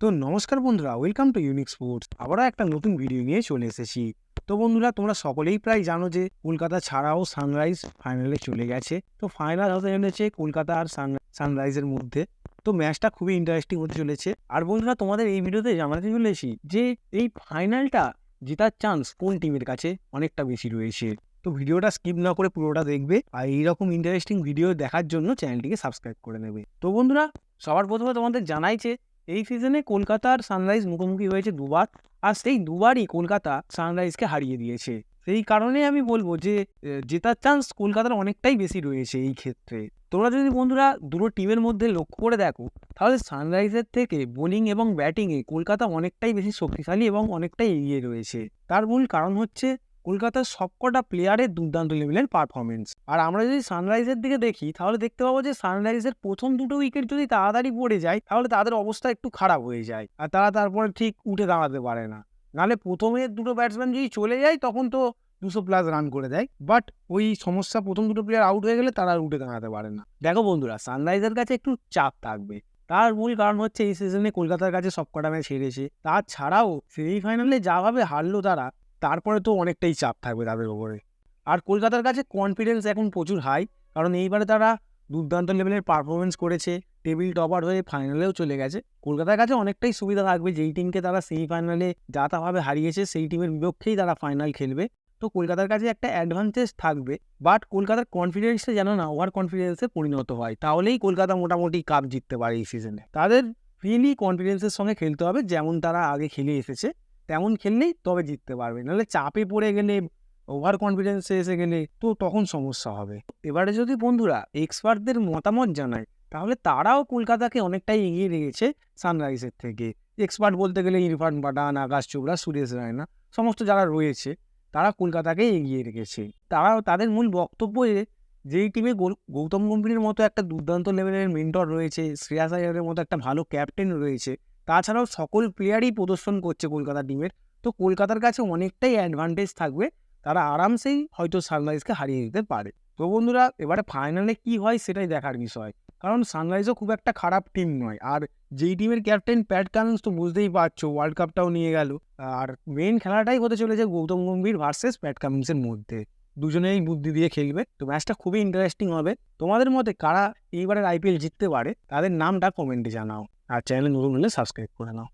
তো নমস্কার বন্ধুরা ওয়েলকাম টু ইউনিক স্পোর্টস আবারও একটা নতুন ভিডিও নিয়ে চলে এসেছি। তো বন্ধুরা, তোমরা সকলেই প্রায় জানো যে কলকাতা ছাড়াও সানরাইজ ফাইনালে চলে গেছে। তো ফাইনাল হতে চলেছে কলকাতা আর সানরাইজের মধ্যে। তো ম্যাচটা খুবই ইন্টারেস্টিং হতে চলেছে। আর বন্ধুরা, তোমাদের এই ভিডিওতে জানাতে চলেছি যে এই ফাইনালটা জেতার চান্স কোন টিমের কাছে অনেকটা বেশি রয়েছে। তো ভিডিওটা স্কিপ না করে পুরোটা দেখবে আর এইরকম ইন্টারেস্টিং ভিডিও দেখার জন্য চ্যানেলটিকে সাবস্ক্রাইব করে নেবে। তো বন্ধুরা, সবার প্রথমে তোমাদের জানাই যে এই সিজনে কলকাতার সানরাইজ মুখোমুখি হয়েছে দুবার, আর সেই দুবারই কলকাতা সানরাইজকে হারিয়ে দিয়েছে। সেই কারণে আমি বলব যে জেতার চান্স কলকাতার অনেকটাই বেশি রয়েছে এই ক্ষেত্রে। তোমরা যদি বন্ধুরা দুটো টিমের মধ্যে লক্ষ্য করে দেখো, তাহলে সানরাইজের থেকে বোলিং এবং ব্যাটিংয়ে কলকাতা অনেকটাই বেশি শক্তিশালী এবং অনেকটাই এগিয়ে রয়েছে। তার মূল কারণ হচ্ছে কলকাতার সবকটা প্লেয়ারের দুর্দান্ত লেভেলের পারফরমেন্স আর আমরা যদি সানরাইজের দিকে দেখি, তাহলে দেখতে পাবো যে সানরাইজের প্রথম দুটো উইকেট যদি তাড়াতাড়ি পড়ে যায়, তাহলে তাদের অবস্থা একটু খারাপ হয়ে যায়। আর তারা তারপরে ঠিক উঠে দাঁড়াতে পারে না। নাহলে প্রথমে দুটো ব্যাটসম্যান যদি চলে যায়, তখন তো দুশো প্লাস রান করে দেয়। বাট ওই সমস্যা প্রথম দুটো প্লেয়ার আউট হয়ে গেলে তারা উঠে দাঁড়াতে পারে না। দেখো বন্ধুরা সানরাইজের কাছে একটু চাপ থাকবে। তার মূল কারণ হচ্ছে এই সিজনে কলকাতার কাছে সবকটা ম্যাচ হেরেছে। তাছাড়াও সেমিফাইনালে যাভাবে হারলো তারা তারপরে তো অনেকটাই চাপ থাকবে তাদের ওপরে। আর কলকাতার কাছে কনফিডেন্স এখন প্রচুর হাই কারণ এইবারে তারা দুর্দান্ত লেভেলের পারফরমেন্স করেছে টেবিল টপার হয়ে ফাইনালেও চলে গেছে। কলকাতার কাছে অনেকটাই সুবিধা থাকবে, যেই টিমকে তারা সেমিফাইনালে যাতাভাবে হারিয়েছে, সেই টিমের বিপক্ষেই তারা ফাইনাল খেলবে। তো কলকাতার কাছে একটা অ্যাডভান্টেজ থাকবে বাট কলকাতার কনফিডেন্সটা যেন না ওভার কনফিডেন্সে পরিণত হয়, তাহলেই কলকাতা মোটামুটি কাপ জিততে পারে এই সিজনে তাদের রিয়েলি কনফিডেন্সের সঙ্গে খেলতে হবে, যেমন তারা আগে খেলে এসেছে। তেমন খেললেই তবে জিততে পারবে। নাহলে চাপে পড়ে গেলে ওভার কনফিডেন্সে এসে গেলে তো তখন সমস্যা হবে। এবারে যদি বন্ধুরা এক্সপার্টদের মতামত জানায় তাহলে তারাও কলকাতাকে অনেকটাই এগিয়ে রেখেছে সানরাইজের থেকে। এক্সপার্ট বলতে গেলে ইরফান পাঠান, আকাশ চোপড়া, সুরেশ রায়না, সমস্ত যারা রয়েছে, তারা কলকাতাকে এগিয়ে রেখেছে। তারাও, তাদের মূল বক্তব্য যেই টিমে গৌতম গম্ভীরের মতো একটা দুর্দান্ত লেভেলের মেন্টর রয়েছে শ্রেয়াস আয়ারের মতো একটা ভালো ক্যাপ্টেন রয়েছে তাছাড়াও সকল প্লেয়ারই প্রদর্শন করছে কলকাতা টিমের তো কলকাতার কাছে অনেকটাই অ্যাডভান্টেজ থাকবে, তারা আরামসেই হয়তো সানরাইজকে হারিয়ে দিতে পারে। তো বন্ধুরা, এবারে ফাইনালে কি হয় সেটাই দেখার বিষয়। কারণ সানরাইজও খুব একটা খারাপ টিম নয়। আর যেই টিমের ক্যাপ্টেন প্যাট কামিন্স তো বুঝতেই পারছ ওয়ার্ল্ড কাপটাও নিয়ে গেল। আর মেন খেলাটাই হতে চলেছে গৌতম গম্ভীর ভার্সেস প্যাট কামিন্সের মধ্যে। দুজনেই বুদ্ধি দিয়ে খেলবে। তো ম্যাচটা খুবই ইন্টারেস্টিং হবে। তোমাদের মতে কারা এইবারের আইপিএল জিততে পারে? তাদের নামটা কমেন্টে জানাও। আর চ্যানেল নতুন হলে সাবস্ক্রাইব করে নাও।